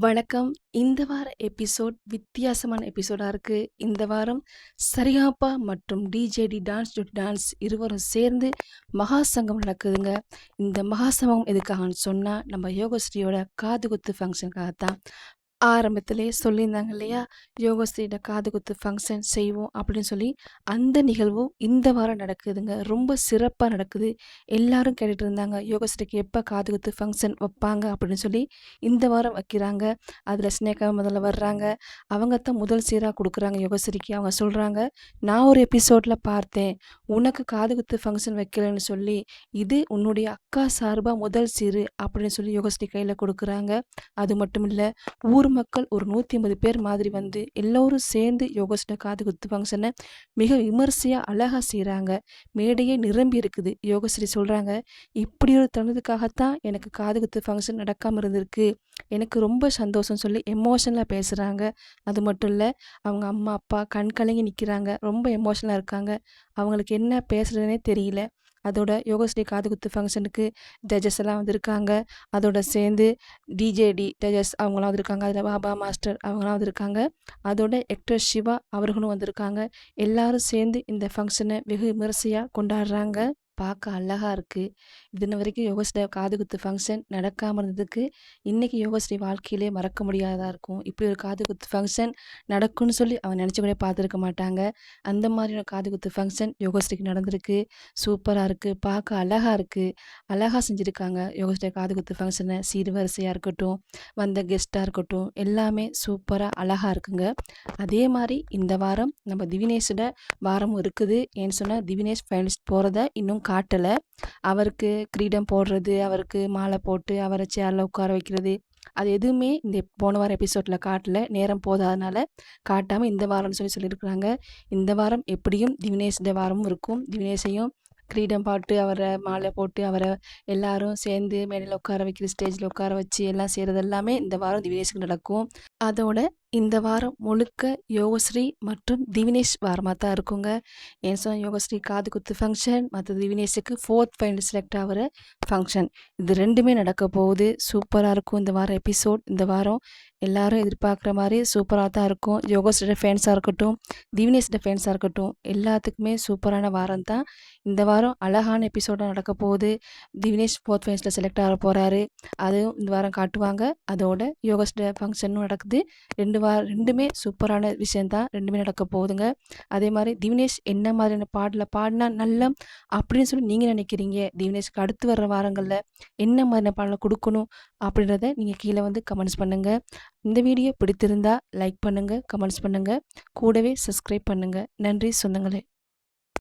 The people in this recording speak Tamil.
வணக்கம். இந்த வார எபிசோட் வித்தியாசமான எபிசோடாக இருக்குது இந்த வாரம் சரியாப்பா மற்றும் டிஜேடி டான்ஸ் டு டான்ஸ் இருவரும் சேர்ந்து மகா சங்கம் நடக்குதுங்க. இந்த மகா சங்கம் எதுக்காகன்னு சொன்னால் நம்ம யோகஸ்ரீயோட காதுகுத்து ஃபங்க்ஷனுக்காக தான். ஆரம்பத்திலே சொல்லியிருந்தாங்க இல்லையா? யோகாஸ்ரீட காது குத்து ஃபங்க்ஷன் செய்வோம் அப்படின்னு சொல்லி, அந்த நிகழ்வும் இந்த வாரம் நடக்குதுங்க. ரொம்ப சிறப்பாக நடக்குது. எல்லாரும் கேட்டுட்டு இருந்தாங்க, யோகஸ்ரீக்கு காது குத்து ஃபங்க்ஷன் வைப்பாங்க அப்படின்னு சொல்லி. இந்த வாரம் வைக்கிறாங்க. அதில் ஸ்னேகா முதல்ல வர்றாங்க. அவங்க தான் முதல் சீராக கொடுக்குறாங்க யோகஸ்ரீக்கு. அவங்க சொல்கிறாங்க "நான் ஒரு எபிசோடில் பார்த்தேன். உனக்கு காது குத்து ஃபங்க்ஷன் வைக்கலன்னு சொல்லி, இது உன்னுடைய அக்கா சார்பாக முதல் சீரு" அப்படின்னு சொல்லி யோகஸ்ரீ கையில் கொடுக்குறாங்க அது மட்டும் இல்லை ஊர் மக்கள் ஒரு 150 பேர் மாதிரி வந்து எல்லோரும் சேர்ந்து யோகஸ்ரீ காதுகுத்து ஃபங்க்ஷனை மிக விமர்சையாக அழகாக செய்கிறாங்க மேடையே நிரம்பி இருக்குது. யோகஸ்ரீ சொல்கிறாங்க "இப்படி ஒரு தருணத்துக்காகத்தான் எனக்கு காதுகுத்து ஃபங்க்ஷன் நடக்காமல் இருந்திருக்கு. எனக்கு ரொம்ப சந்தோஷம் சொல்லி எமோஷனலாக பேசுகிறாங்க அது மட்டும் இல்லை அவங்க அம்மா, அப்பா கண் கலங்கி நிற்கிறாங்க ரொம்ப எமோஷனலாக இருக்காங்க. அவங்களுக்கு என்ன பேசுகிறதுனே தெரியல. அதோட யோகஸ்ரீ காதுகுத்து ஃபங்க்ஷனுக்கு ஜட்ஜஸ் எல்லாம் வந்திருக்காங்க. அதோட சேர்ந்து டிஜேடி ஜட்ஜஸ் அவங்களாம் வந்திருக்காங்க. அதில் பாபா மாஸ்டர் அவங்களாம் வந்திருக்காங்க. அதோட ஆக்டர் சிவா அவர்களும் வந்திருக்காங்க. எல்லாரும் சேர்ந்து இந்த ஃபங்க்ஷனை வெகு விமரிசையாக கொண்டாடுறாங்க. பார்க்க அழகா இருக்கு. இதுன வரைக்கும் யோகஸ்ரீ காதுகுத்து ஃபங்ஷன் நடக்காம இருந்ததுக்கு, இன்னைக்கு யோகஸ்ரீ வாழ்க்கையிலே மறக்க முடியாததா இருக்கும். இப்படி ஒரு காதுகுத்து ஃபங்ஷன் நடக்கும்னு சொல்லி அவங்க நினைச்சு கூட பார்த்துருக்க மாட்டாங்க. அந்த மாதிரியான காதுகுத்து ஃபங்ஷன் யோகஸ்ரீக்கு நடந்திருக்கு. சூப்பரா இருக்கு. பார்க்க அழகா இருக்கு. அழகா செஞ்சிருக்காங்க. யோகஸ்ரீ காதுகுத்து ஃபங்ஷன சீர்வரிசையா இருக்கட்டும், வந்த கெஸ்ட்டா இருக்கட்டும், எல்லாமே சூப்பரா அழகா இருக்குங்க. அதே மாரி இந்த வாரம் நம்ம திவினேஷோட வாரமும் இருக்குது. ஏன்னு சொன்னா, திவினேஷ் ஃபைனலிஸ்ட் போறத இன்னும் காட்டலை அவருக்கு கிரீடம் போடுறது, அவருக்கு மாலை போட்டு, அவரை சேரில் உட்கார வைக்கிறது, அது எதுவுமே இந்த போன வாரம் எபிசோடில் காட்டல. நேரம் போதாதனால காட்டாமல் இந்த வாரம்னு சொல்லி சொல்லியிருக்கிறாங்க. இந்த வாரம் எப்படியும் திவினேஷோட வாரமும் இருக்கும். திவினேஷையும் கிரீடம் பாட்டு அவரை மாலை போட்டு, அவரை எல்லாரும் சேர்ந்து மேடையில் உட்கார வைக்கிற ஸ்டேஜில் உட்கார வச்சு எல்லாம் செய்கிறது எல்லாமே இந்த வாரம் திவினேஷுக்கு நடக்கும். அதோட இந்த வாரம் முழுக்க யோகஸ்ரீ மற்றும் திவினேஷ் வாரமாக தான் இருக்குங்க. ஏன் சொன்ன யோகஸ்ரீ காதுகுத்து ஃபங்க்ஷன் மற்ற திவினேஷுக்கு ஃபோர்த் ஃபைனல் செலக்ட் ஆகிற ஃபங்க்ஷன் இது ரெண்டுமே நடக்க போகுது. சூப்பராக இருக்கும் இந்த வாரம் எபிசோட். இந்த வாரம் எல்லாரும் எதிர்பார்க்குற மாதிரி சூப்பராக தான் இருக்கும். யோகஸ்ரீட ஃபேன்ஸாக இருக்கட்டும், திவினேஷோட ஃபேன்ஸாக இருக்கட்டும், எல்லாத்துக்குமே சூப்பரான வாரம் தான். இந்த வாரம் அழகான எபிசோடாக நடக்க போகுது. திவினேஷ் ஃபோர்த் ஃபைன்ஸில் செலக்ட் ஆக போகிறாரு அதுவும் இந்த வாரம் காட்டுவாங்க. அதோட யோகஸ்ட ஃபங்க்ஷனும் நடக்குது. ரெண்டு வார 2மே சூப்பரான விஷயந்தான் ரெண்டுமே நடக்க போகுதுங்க. அதே மாதிரி திவினேஷ் என்ன மாதிரியான பாடலை பாடினா நல்ல அப்படின்னு சொல்லி நீங்கள் நினைக்கிறீங்க? திவினேஷ்க்கு அடுத்து வர்ற வாரங்களில் என்ன மாதிரியான பாடலை கொடுக்கணும் அப்படின்றத நீங்கள் கீழே வந்து கமெண்ட்ஸ் பண்ணுங்கள் இந்த வீடியோ பிடித்திருந்தால் லைக் பண்ணுங்கள் கமெண்ட்ஸ் பண்ணுங்கள் கூடவே சப்ஸ்கிரைப் பண்ணுங்கள் நன்றி சொந்தங்களே!